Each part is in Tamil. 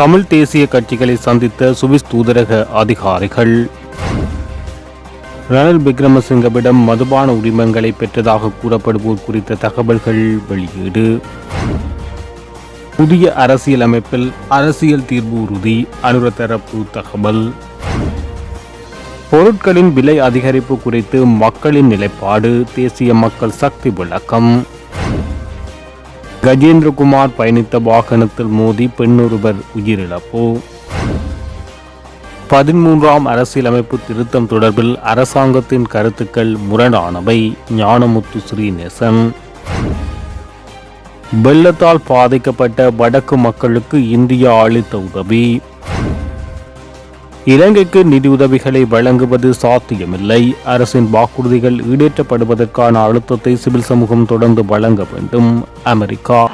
தமிழ் தேசிய கட்சிகளை சந்தித்த சுவிஸ் தூதரக அதிகாரிகள். ரணில் விக்ரமசிங்கவிடம் மதுபான உரிமங்களை பெற்றதாக கூறப்படுவோர் குறித்த தகவல்கள் வெளியீடு. புதிய அரசியல் அமைப்பில் அரசியல் தீர்வு உறுதி அனுர தரப்பு தகவல். பொருட்களின் விலை அதிகரிப்பு குறித்து மக்களின் நிலைப்பாடு தேசிய மக்கள் சக்தி விளக்கம். கஜேந்திரகுமார் பயணித்த வாகனத்தில் மோதி பெண்ணொருவர் உயிரிழப்பு. பதிமூன்றாம் அரசியலமைப்பு திருத்தம் தொடர்பில் அரசாங்கத்தின் கருத்துக்கள் முரணானவை. ஞானமுத்து ஸ்ரீநேசன். வெள்ளத்தால் பாதிக்கப்பட்ட வடக்கு மக்களுக்கு இந்தியா அளித்த உதவி. இலங்கைக்கு நிதியுதவிகளை வழங்குவது சாத்தியமில்லை. அரசின் வாக்குறுதிகள் ஈடேற்றப்படுவதற்கான அழுத்தத்தை சிவில் சமூகம் தொடர்ந்து வழங்க வேண்டும். அமெரிக்கா.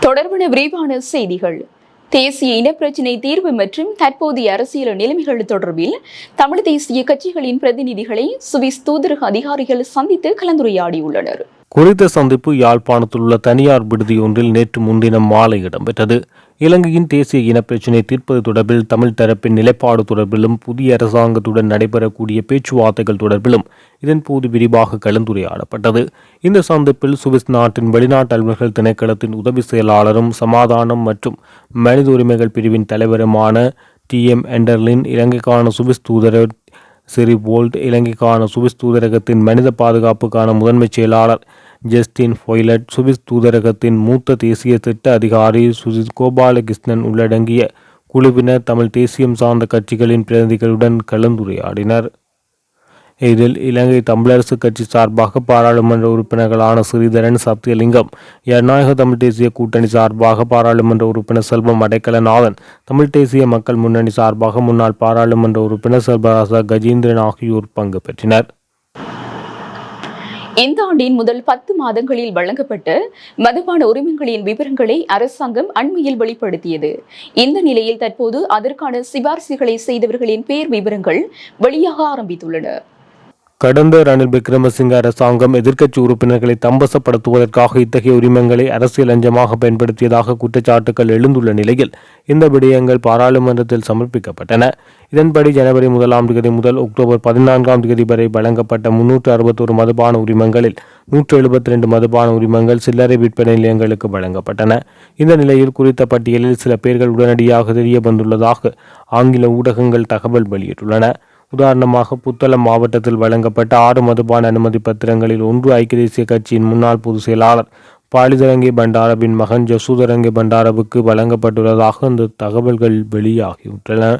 தொடர்பான விரிவான செய்திகள். தேசிய இனப்பிரச்சினை தீர்வு மற்றும் தற்போதைய அரசியல் நிலைமைகள் தொடர்பில் தமிழ் தேசிய கட்சிகளின் பிரதிநிதிகளை சுவிஸ் தூதரக அதிகாரிகள் சந்தித்து கலந்துரையாடியுள்ளனர். குறித்த சந்திப்பு யாழ்ப்பாணத்தில் உள்ள தனியார் விடுதியொன்றில் நேற்று முன்தினம் மாலை இடம்பெற்றது. இலங்கையின் தேசிய இனப்பிரச்சினை தீர்ப்பது தொடர்பில் தமிழ் தரப்பின் நிலைப்பாடு தொடர்பிலும் புதிய அரசாங்கத்துடன் நடைபெறக்கூடிய பேச்சுவார்த்தைகள் தொடர்பிலும் இதன்போது விரிவாக கலந்துரையாடப்பட்டது. இந்த சந்திப்பில் சுவிஸ் நாட்டின் வெளிநாட்டு அலுவலர்கள் திணைக்களத்தின் உதவி செயலாளரும் சமாதானம் மற்றும் மனித உரிமைகள் பிரிவின் தலைவருமான டி. எம். எண்டர்லின் இலங்கைக்கான சுவிஸ் தூதரர் சிரி போல்ட் இலங்கைக்கான சுவிஸ் தூதரகத்தின் மனித பாதுகாப்புக்கான முதன்மைச் செயலாளர் ஜஸ்டின் ஃபொய்லட் சுவிஸ் தூதரகத்தின் மூத்த தேசிய திட்ட அதிகாரி சுஜித் கோபாலகிருஷ்ணன் உள்ளடங்கிய குழுவினர் தமிழ் தேசியம் சார்ந்த கட்சிகளின் பிரதிநிதிகளுடன் கலந்துரையாடினர். இதில் இலங்கை தமிழரசு கட்சி சார்பாக பாராளுமன்ற உறுப்பினர்களான ஸ்ரீதரன் சத்தியலிங்கம் ஜனநாயக தமிழ் தேசிய கூட்டணி சார்பாக பாராளுமன்ற உறுப்பினர் செல்வம் அடைக்கலநாதன் தமிழ் தேசிய மக்கள் முன்னணி சார்பாக முன்னாள் பாராளுமன்ற உறுப்பினர் செல்வராசா கஜேந்திரன் ஆகியோர் பங்கு பெற்றனர். இந்த ஆண்டின் முதல் பத்து மாதங்களில் வழங்கப்பட்ட மதுபான உரிமங்களின் விவரங்களை அரசாங்கம் அண்மையில் வெளிப்படுத்தியது. இந்த நிலையில் தற்போது அதற்கான சிபாரிசுகளை செய்தவர்களின் பெயர் விவரங்கள் வெளியாக ஆரம்பித்துள்ளன. கடந்த ரணில் விக்ரமசிங்க அரசாங்கம் எதிர்க்கட்சி உறுப்பினர்களை தம்பசப்படுத்துவதற்காக இத்தகைய உரிமங்களை அரசியல் லஞ்சமாக பயன்படுத்தியதாக குற்றச்சாட்டுகள் எழுந்துள்ள நிலையில் இந்த விடயங்கள் பாராளுமன்றத்தில் சமர்ப்பிக்கப்பட்டன. இதன்படி ஜனவரி முதலாம் தேதி முதல் அக்டோபர் பதினான்காம் தேதி வரை வழங்கப்பட்ட முன்னூற்று அறுபத்தோரு மதுபான உரிமங்களில் நூற்று எழுபத்தி ரெண்டு மதுபான உரிமங்கள் சில்லறை விற்பனை நிலையங்களுக்கு வழங்கப்பட்டன. இந்த நிலையில் குறித்த பட்டியலில் சில பேர்கள் உடனடியாக தெரிய வந்துள்ளதாக ஆங்கில ஊடகங்கள் தகவல் வெளியிட்டுள்ளன. உதாரணமாக புத்தளம் மாவட்டத்தில் வழங்கப்பட்ட ஆறு மதுபான அனுமதி பத்திரங்களில் ஒன்று ஐக்கிய தேசிய கட்சியின் முன்னாள் பொதுச் செயலாளர் பாலிதரங்கி பண்டாரவின் மகன் ஜசூதரங்கி பண்டாரவுக்கு வழங்கப்பட்டுள்ளதாக அந்த தகவல்கள் வெளியாகிவிட்டன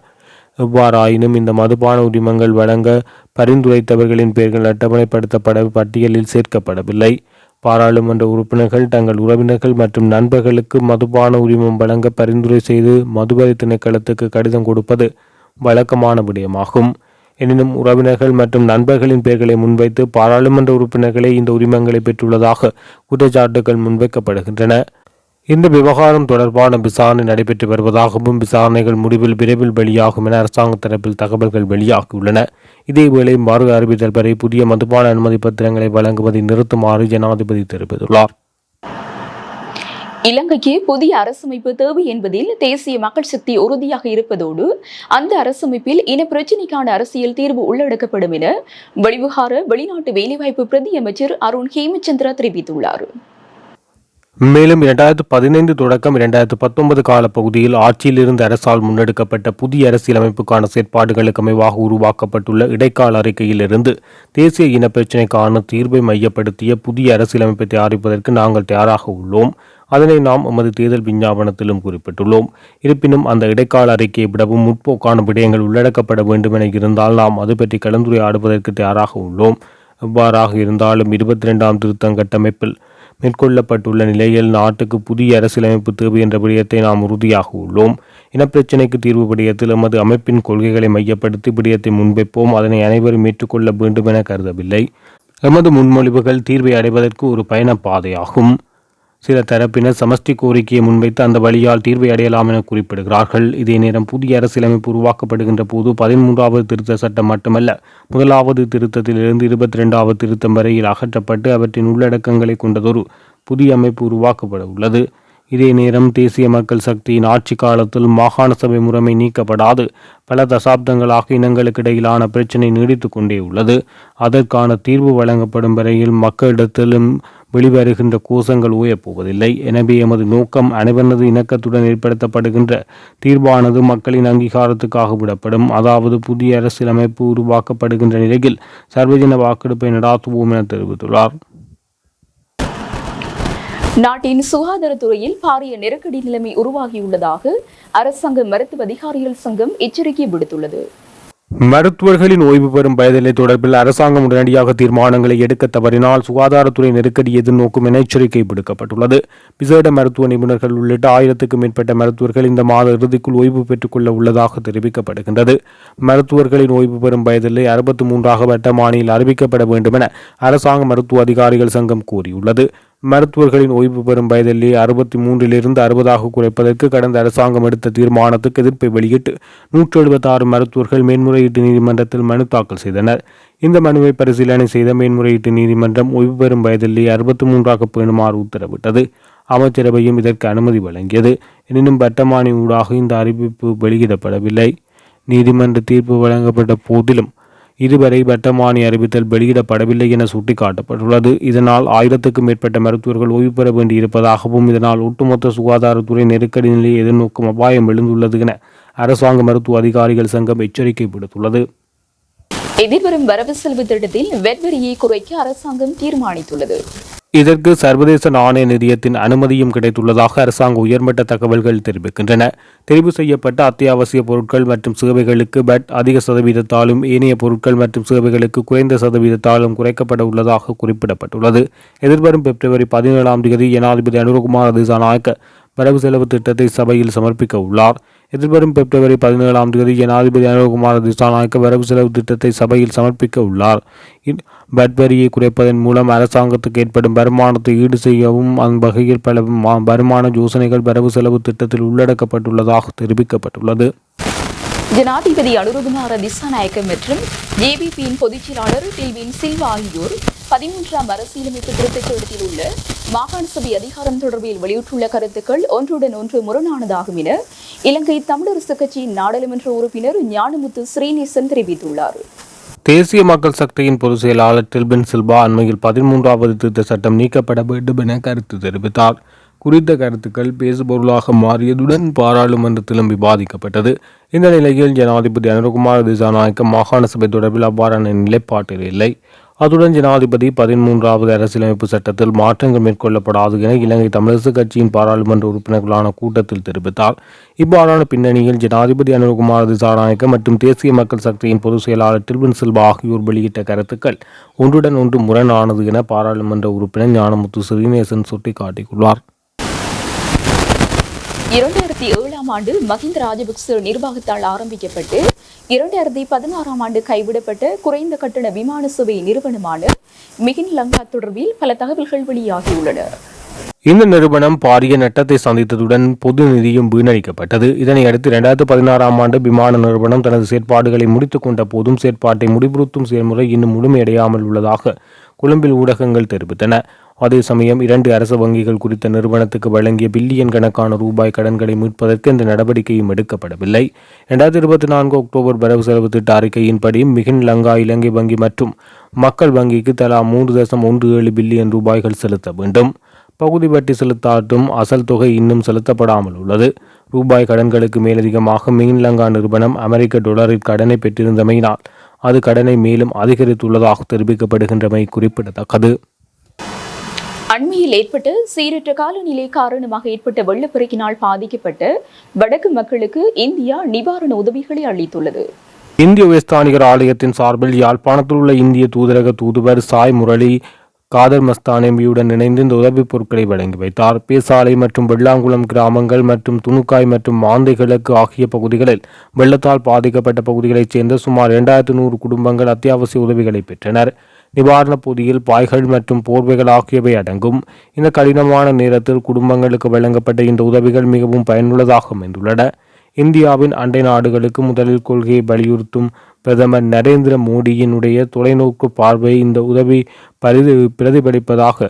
எவ்வாறாயினும் இந்த மதுபான உரிமங்கள் வழங்க பரிந்துரைத்தவர்களின் பெயர்கள் அட்டவணைப்படுத்தப்பட பட்டியலில் சேர்க்கப்படவில்லை. பாராளுமன்ற உறுப்பினர்கள் தங்கள் உறவினர்கள் மற்றும் நண்பர்களுக்கு மதுபான உரிமம் வழங்க பரிந்துரை செய்து மதுபரி திணைக்களத்துக்கு கடிதம் கொடுப்பது வழக்கமான விடயமாகும். எனினும் உறவினர்கள் மற்றும் நண்பர்களின் பெயர்களை முன்வைத்து பாராளுமன்ற உறுப்பினர்களே இந்த உரிமங்களை பெற்றுள்ளதாக குற்றச்சாட்டுகள் முன்வைக்கப்படுகின்றன. இந்த விவகாரம் தொடர்பான விசாரணை நடைபெற்று வருவதாகவும் விசாரணைகள் முடிவில் விரைவில் வெளியாகும் என அரசாங்க தரப்பில் தகவல்கள் வெளியாகியுள்ளன. இதேவேளை மறு அறிவித்தல் வரை புதிய மதுபான அனுமதி பத்திரங்களை வழங்குவதை நிறுத்துமாறு ஜனாதிபதி தெரிவித்துள்ளார். இலங்கைக்கு புதிய அரசமைப்பு தேவை என்பதில் தேசிய மக்கள் சக்தி உறுதியாக இருப்பதோடு அந்த அரசமைப்பில் இன பிரச்சினைக்கான அரசியல் தீர்வு உள்ளடக்கப்படும் என வெளிவிகார வெளிநாட்டு வேலைவாய்ப்பு பிரதி அமைச்சர் அருண் ஹேமச்சந்திரா தெரிவித்துள்ளார். மேலும் இரண்டாயிரத்து பதினைந்து தொடக்கம் இரண்டாயிரத்து பத்தொன்பது கால பகுதியில் ஆட்சியில் இருந்த அரசால் முன்னெடுக்கப்பட்ட புதிய அரசியலமைப்புக்கான செயற்பாடுகளுக்கு அமைவாக உருவாக்கப்பட்டுள்ள இடைக்கால அறிக்கையிலிருந்து தேசிய இன பிரச்சினைக்கான தீர்வை மையப்படுத்திய புதிய அரசியலமைப்பை தயாரிப்பதற்கு நாங்கள் தயாராக உள்ளோம். அதனை நாம் எமது தேர்தல் விஞ்ஞாபனத்திலும் குறிப்பிட்டுள்ளோம். இருப்பினும் அந்த இடைக்கால அறிக்கையை விடவும் முற்போக்கான விடயங்கள் உள்ளடக்கப்பட வேண்டும் என இருந்தால் நாம் அது பற்றி கலந்துரையாடுவதற்கு தயாராக உள்ளோம். எவ்வாறாக இருந்தாலும் இருபத்தி ரெண்டாம் திருத்தம் கட்டமைப்பில் மேற்கொள்ளப்பட்டுள்ள நிலையில் நாட்டுக்கு புதிய அரசியலமைப்பு தேவை என்ற விடயத்தை நாம் உறுதியாக உள்ளோம். இனப்பிரச்சினைக்கு தீர்வு விடயத்தில் எமது அமைப்பின் கொள்கைகளை மையப்படுத்தி விடயத்தை முன்வைப்போம். அதனை அனைவரும் ஏற்றுக்கொள்ள வேண்டும் என கருதவில்லை. எமது முன்மொழிவுகள் தீர்வை அடைவதற்கு ஒரு பயண பாதையாகும். சில தரப்பினர் சமஷ்டி கோரிக்கையை முன்வைத்து அந்த வழியால் தீர்வை அடையலாம் என குறிப்பிடுகிறார்கள். இதே நேரம் புதிய அரசியலமைப்பு உருவாக்கப்படுகின்ற போது பதிமூன்றாவது திருத்த சட்டம் மட்டுமல்ல முதலாவது திருத்தத்திலிருந்து இருபத்தி ரெண்டாவது திருத்தம் வரையில் அகற்றப்பட்டு அவற்றின் உள்ளடக்கங்களை கொண்டதொரு புதிய அமைப்பு உருவாக்கப்பட உள்ளது. இதே நேரம் தேசிய மக்கள் சக்தியின் ஆட்சி காலத்தில் மாகாண சபை முறைமை நீக்கப்படாது பல தசாப்தங்களாக இனங்களுக்கு இடையிலான பிரச்சினை நீடித்து கொண்டே உள்ளது. அதற்கான தீர்வு வழங்கப்படும் வரையில் மக்களிடத்திலும் வெளிவருகின்ற கோஷங்கள் உயப்போவதில்லை எனவே எமது நோக்கம் அனைவரது இணக்கத்துடன் ஏற்படுத்தப்படுகின்ற தீர்வானது மக்களின் அங்கீகாரத்துக்காக விடப்படும். அதாவது புதிய அரசியலமைப்பு உருவாக்கப்படுகின்ற நிலையில் சர்வஜன வாக்கெடுப்பை நடாத்துவோம் என தெரிவித்துள்ளார். நாட்டின் சுகாதாரத்துறையில் பாரிய நெருக்கடி நிலைமை உருவாகியுள்ளதாக அரசாங்க மருத்துவ அதிகாரிகள் சங்கம் எச்சரிக்கை விடுத்துள்ளது. மருத்துவர்களின் ஓய்வு பெறும் வயதிலை தொடர்பில் அரசாங்கம் உடனடியாக தீர்மானங்களை எடுக்க தவறினால் சுகாதாரத்துறை நெருக்கடி எதிர்நோக்கும் என எச்சரிக்கை விடுக்கப்பட்டுள்ளது. விசேட மருத்துவ நிபுணர்கள் உள்ளிட்ட ஆயிரத்துக்கும் மேற்பட்ட மருத்துவர்கள் இந்த மாத இறுதிக்குள் ஓய்வு பெற்றுக்கொள்ள உள்ளதாக தெரிவிக்கப்படுகின்றது. மருத்துவர்களின் ஓய்வு பெறும் வயதிலை அறுபத்தி மூன்றாக வட்டமானியில் அறிவிக்கப்பட வேண்டும் என அரசாங்க மருத்துவ அதிகாரிகள் சங்கம் கூறியுள்ளது. மருத்துவர்களின் ஓய்வு பெறும் வயதிலே அறுபத்தி மூன்றிலிருந்து அறுபதாக குறைப்பதற்கு கடந்த அரசாங்கம் எடுத்த தீர்மானத்துக்கு எதிர்ப்பை வெளியிட்டு நூற்று எழுபத்தாறு மருத்துவர்கள் மேன்முறையீட்டு நீதிமன்றத்தில் மனு தாக்கல் செய்தனர். இந்த மனுவை பரிசீலனை செய்த மேன்முறையீட்டு நீதிமன்றம் ஓய்வு பெறும் வயதிலே அறுபத்தி மூன்றாக பேணுமாறு உத்தரவிட்டது. அமைச்சரவையும் இதற்கு அனுமதி வழங்கியது. எனினும் வட்டமானி ஊடாக இந்த அறிவிப்பு வெளியிடப்படவில்லை. நீதிமன்ற தீர்ப்பு வழங்கப்பட்ட போதிலும் இதுவரை வட்டமானி அறிவித்தல் வெளியிடப்படவில்லை என சுட்டிக்காட்டப்பட்டுள்ளது. இதனால் ஆயிரத்துக்கும் மேற்பட்ட மருத்துவர்கள் ஓய்வு பெற வேண்டியிருப்பதாகவும் இதனால் ஒட்டுமொத்த சுகாதாரத்துறை நெருக்கடி நிலையை எதிர்நோக்கும் அபாயம் எழுந்துள்ளது என அரசாங்க மருத்துவ அதிகாரிகள் சங்கம் எச்சரிக்கை விடுத்துள்ளது. எதிர்வரும் வரவு செலவு திட்டத்தில் வெட்வரியை குறைக்க அரசாங்கம் தீர்மானித்துள்ளது. இதற்கு சர்வதேச நாணய நிதியத்தின் அனுமதியும் கிடைத்துள்ளதாக அரசாங்க உயர்மட்ட தகவல்கள் தெரிவிக்கின்றன. தெரிவு செய்யப்பட்ட அத்தியாவசிய பொருட்கள் மற்றும் சேவைகளுக்கு பட் அதிக சதவீதத்தாலும் ஏனைய பொருட்கள் மற்றும் சேவைகளுக்கு குறைந்த சதவீதத்தாலும் குறைக்கப்பட உள்ளதாக குறிப்பிடப்பட்டுள்ளது. எதிர்வரும் பிப்ரவரி பதினேழாம் தேதி ஜனாதிபதி அனுரகுமார் திசாநாயக்க வரவு செலவு திட்டத்தை சபையில் சமர்ப்பிக்க உள்ளார். எதிர்வரும் பிப்ரவரி பதினேழாம் தேதி ஜனாதிபதி அனுகுமார் திசாநாயக்க வரவு செலவு திட்டத்தை சபையில் சமர்ப்பிக்க உள்ளார். இ- குறைப்பதன் மூலம் அரசாங்கத்துக்கு ஏற்படும் வருமானத்தை ஈடு செய்யவும் அந் வகையில் பல மா- வருமான யோசனைகள் வரவு செலவு திட்டத்தில் உள்ளடக்கப்பட்டுள்ளதாக தெரிவிக்கப்பட்டுள்ளது. ஜனாதிபதி அனுரகுமார திசாநாயக்க மற்றும் ஜேபிபியின் பொதுச் செயலாளர் டில்வின் சில்வா ஆகியோர் பதிமூன்றாம் அரசியலமைப்பு திருத்தச் சட்டத்தில் உள்ள மாகாண சபை அதிகாரம் தொடர்பில் வெளியிட்டுள்ள கருத்துக்கள் ஒன்றுடன் ஒன்று முரணானதாகும் என இலங்கை தமிழரசு கட்சியின் நாடாளுமன்ற உறுப்பினர் ஞானமுத்து ஸ்ரீநேசன் தெரிவித்துள்ளார். தேசிய மக்கள் சக்தியின் பொதுச் செயலாளர் டில்பின் சில்வா அண்மையில் பதிமூன்றாவது திருத்த சட்டம் நீக்கப்பட வேண்டும் என கருத்து தெரிவித்தார். குறித்த கருத்துக்கள் பேசுபொருளாக மாறியதுடன் பாராளுமன்றத்திலும் விவாதிக்கப்பட்டது. இந்த நிலையில் ஜனாதிபதி அனுகுமார் திசாநாயக்க மாகாண சபை தொடர்பில் அவ்வாறான நிலைப்பாட்டில் இல்லை. அத்துடன் ஜனாதிபதி பதிமூன்றாவது அரசியலமைப்பு சட்டத்தில் மாற்றங்கள் மேற்கொள்ளப்படாது என இலங்கை தமிழரசு கட்சியின் பாராளுமன்ற உறுப்பினர்களான கூட்டத்தில் தெரிவித்தார். இவ்வாறான பின்னணியில் ஜனாதிபதி அனுகுமார் திசாநாயக்க மற்றும் தேசிய மக்கள் சக்தியின் பொதுச் செயலாளர் டில்வின் செல்வா ஆகியோர் வெளியிட்ட கருத்துக்கள் ஒன்றுடன் ஒன்று முரணானது என பாராளுமன்ற உறுப்பினர் ஞானமுத்து சிறீநேசன் சுட்டிக்காட்டியுள்ளார். இரண்டாயிரத்தி ஏழாம் ஆண்டு மஹிந்த ராஜபக்ச நிர்வாகத்தால் ஆரம்பிக்கப்பட்டு இரண்டாயிரத்தி பதினாறாம் ஆண்டு கைவிடப்பட்ட குறைந்த கட்டண விமான சேவை நிறுவனமான மிகின் லங்கா தொடர்பில் பல தகவல்கள் வெளியாகியுள்ளன. இந்த நிறுவனம் பாரிய நட்டத்தை சந்தித்ததுடன் பொது நிதியும் வீணடிக்கப்பட்டது. இதனை அடுத்து இரண்டாயிரத்து பதினாறாம் ஆண்டு விமான நிறுவனம் தனது செயற்பாடுகளை முடித்துக் கொண்ட போதும் செயற்பாட்டை முடிவுறுத்தும் செயல்முறை இன்னும் முழுமையடையாமல் உள்ளதாக கொழும்பில் ஊடகங்கள் தெரிவித்தன. அதே சமயம் இரண்டு அரசு வங்கிகள் குறித்த நிறுவனத்துக்கு வழங்கிய பில்லியன் கணக்கான ரூபாய் கடன்களை மீட்பதற்கு இந்த நடவடிக்கையும் எடுக்கப்படவில்லை. இரண்டாயிரத்தி இருபத்தி நான்கு அக்டோபர் வரவு செலவு திட்ட அறிக்கையின்படி மிகின் லங்கா இலங்கை வங்கி மற்றும் மக்கள் வங்கிக்கு தலா மூன்று தசம் ஒன்று ஏழு பில்லியன் ரூபாய்கள் செலுத்த வேண்டும். பகுதி வட்டி செலுத்தாட்டும் அசல் தொகை இன்னும் செலுத்தப்படாமல் உள்ளது. ரூபாய் கடன்களுக்கு மேலதிகமாக மின்லங்கா நிறுவனம் அமெரிக்க டாலரில் கடனை பெற்றிருந்தமையினால் அது கடனை மேலும் அதிகரித்துள்ளதாக தெரிவிக்கப்படுகின்றமை குறிப்பிடத்தக்கது. அண்மையில் ஏற்பட்ட சீரற்ற காலநிலை காரணமாக ஏற்பட்ட வெள்ளப்பெருக்கினால் பாதிக்கப்பட்ட வடக்கு மக்களுக்கு இந்தியா நிவாரண உதவிகளை அளித்துள்ளது. இந்திய உயர்ஸ்தானிகர் ஆலயத்தின் சார்பில் யாழ்ப்பாணத்தில் உள்ள இந்திய தூதரக தூதுவர் சாய் முரளி காதர் மஸ்தான் எம்பியுடன் இணைந்து இந்த உதவிப் பொருட்களை வழங்கி வைத்தார். பேசாலை மற்றும் வெள்ளாங்குளம் கிராமங்கள் மற்றும் துணுக்காய் மற்றும் மாந்தை கிழக்கு ஆகிய பகுதிகளில் வெள்ளத்தால் பாதிக்கப்பட்ட பகுதிகளைச் சேர்ந்த சுமார் இரண்டாயிரத்து நூறு குடும்பங்கள் அத்தியாவசிய உதவிகளை பெற்றனர். நிவாரணப் பொதியில் பாய்கள் மற்றும் போர்வைகள் ஆகியவை அடங்கும். இந்த கடினமான நேரத்தில் குடும்பங்களுக்கு வழங்கப்பட்ட இந்த உதவிகள் மிகவும் பயனுள்ளதாக அமைந்துள்ளன இந்தியாவின் அண்டை நாடுகளுக்கு முதலில் கொள்கையை வலியுறுத்தும் பிரதமர் நரேந்திர மோடியினுடைய தொலைநோக்கு பார்வை இந்த உதவி பரிதி பிரதிபலிப்பதாக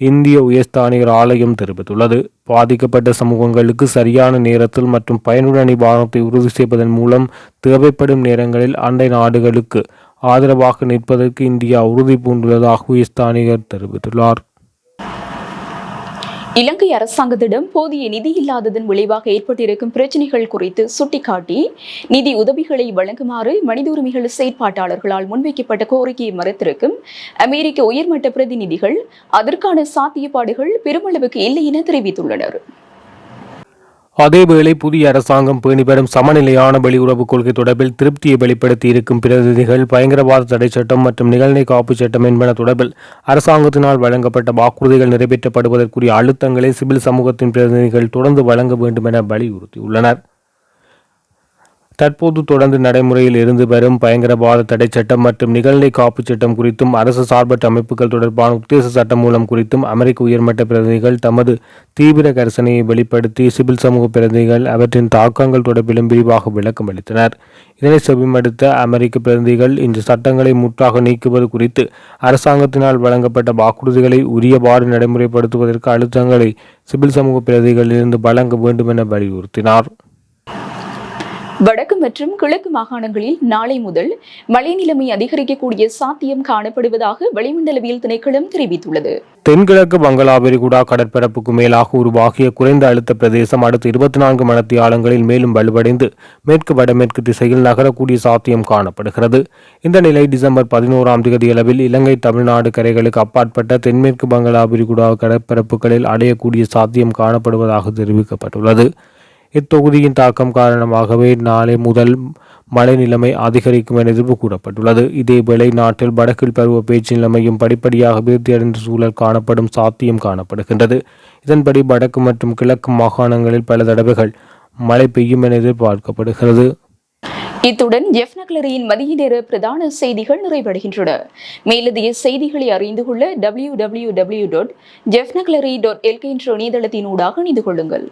இந்திய உயர்ஸ்தானிகர் ஆலயம் தெரிவித்துள்ளது. பாதிக்கப்பட்ட சமூகங்களுக்கு சரியான நேரத்தில் மற்றும் பயனுள்ள நிவாரணத்தை உறுதி செய்வதன் மூலம் தேவைப்படும் நேரங்களில் அண்டை நாடுகளுக்கு ஆதரவாக நிற்பதற்கு இந்தியா உறுதி பூண்டுள்ளதாக ஸ்தானிகர் தெரிவித்துள்ளார். இலங்கை அரசாங்கத்திடம் போதிய நிதி இல்லாததன் விளைவாக ஏற்பட்டிருக்கும் பிரச்சினைகள் குறித்து சுட்டிக்காட்டி நிதி உதவிகளை வழங்குமாறு மனித உரிமைகள் செயற்பாட்டாளர்களால் முன்வைக்கப்பட்ட கோரிக்கையை மறுத்திருக்கும் அமெரிக்க உயர்மட்ட பிரதிநிதிகள் அதற்கான சாத்தியப்பாடுகள் பெருமளவுக்கு இல்லை என தெரிவித்துள்ளனர். அதேவேளை புதிய அரசாங்கம் பேணி வரும் சமநிலையான வெளியுறவு கொள்கை தொடர்பில் திருப்தியை வெளிப்படுத்தி இருக்கும் பிரதிநிதிகள் பயங்கரவாத தடை சட்டம் மற்றும் நிகழ்நிலை காப்பு சட்டம் என்பன தொடர்பில் அரசாங்கத்தினால் வழங்கப்பட்ட வாக்குறுதிகள் நிறைவேற்றப்படுவதற்குரிய அழுத்தங்களை சிவில் சமூகத்தின் பிரதிநிதிகள் தொடர்ந்து வழங்க வேண்டும் என வலியுறுத்தியுள்ளனர். தற்போது தொடர்ந்து நடைமுறையில் இருந்து வரும் பயங்கரவாத தடை சட்டம் மற்றும் நிகழ்நிலை காப்பு சட்டம் குறித்தும் அரசு சார்பற்ற அமைப்புகள் தொடர்பான உத்தேச சட்டம் மூலம் குறித்தும் அமெரிக்க உயர்மட்ட பிரதிநிதிகள் தமது தீவிர கரிசனையை வெளிப்படுத்தி சிவில் சமூக பிரதிநிதிகள் அவற்றின் தாக்கங்கள் தொடர்பிலும் விரிவாக விளக்கம் அளித்தனர். இதனை செவிமடுத்த அமெரிக்க பிரதிநிதிகள் இந்த சட்டங்களை முற்றாக நீக்குவது குறித்து அரசாங்கத்தினால் வழங்கப்பட்ட வாக்குறுதிகளை உரியவாறு நடைமுறைப்படுத்துவதற்கு அழுத்தங்களை சிவில் சமூக பிரதிகளிலிருந்து வழங்க வேண்டும் என வலியுறுத்தினார். வடக்கு மற்றும் கிழக்கு மாகாணங்களில் நாளை முதல் மழை நிலைமை அதிகரிக்கக்கூடிய சாத்தியம் காணப்படுவதாக வளிமண்டலவியல் திணைக்களம் தெரிவித்துள்ளது. தென்கிழக்கு பங்களா விரிகுடா கடற்பரப்புக்கு மேலாக உருவாகிய குறைந்த அழுத்த பிரதேசம் அடுத்த இருபத்தி நான்கு மணத்தியாலங்களில் மேலும் வலுவடைந்து மேற்கு வடமேற்கு திசையில் நகரக்கூடிய சாத்தியம் காணப்படுகிறது. இந்த நிலை டிசம்பர் பதினோராம் தேதி அளவில் இலங்கை தமிழ்நாடு கரைகளுக்கு அப்பாற்பட்ட தென்மேற்கு பங்களா விரிகுடா கடற்பரப்புகளில் அடையக்கூடிய சாத்தியம் காணப்படுவதாக தெரிவிக்கப்பட்டுள்ளது. இத்தொகுதியின் தாக்கம் காரணமாகவே நாளை முதல் மழை நிலைமை அதிகரிக்கும் என எதிர்ப்பு கூறப்பட்டுள்ளது. இதேவேளை நாட்டில் வடக்கில் பருவ பேச்சு நிலைமையும் படிப்படியாக அபிவிருத்தியடைந்த சூழல் காணப்படும் சாத்தியம் காணப்படுகின்றது. இதன்படி வடக்கு மற்றும் கிழக்கு மாகாணங்களில் பல தடவைகள் மழை பெய்யும் என எதிர்பார்க்கப்படுகிறது. இத்துடன் எஃப் நக்லரியின் மதிய நேர பிரதான செய்திகள் நிறைவடைகின்றன. மேலதிக செய்திகளை அறிந்து கொள்ள டபிள்யூ டபிள்யூ டபிள்யூ டாட் ஜெஃப் நக்லரி டாட் எல்கே என்ற இணையதளத்தினூடாக இணைந்து கொள்ளுங்கள்.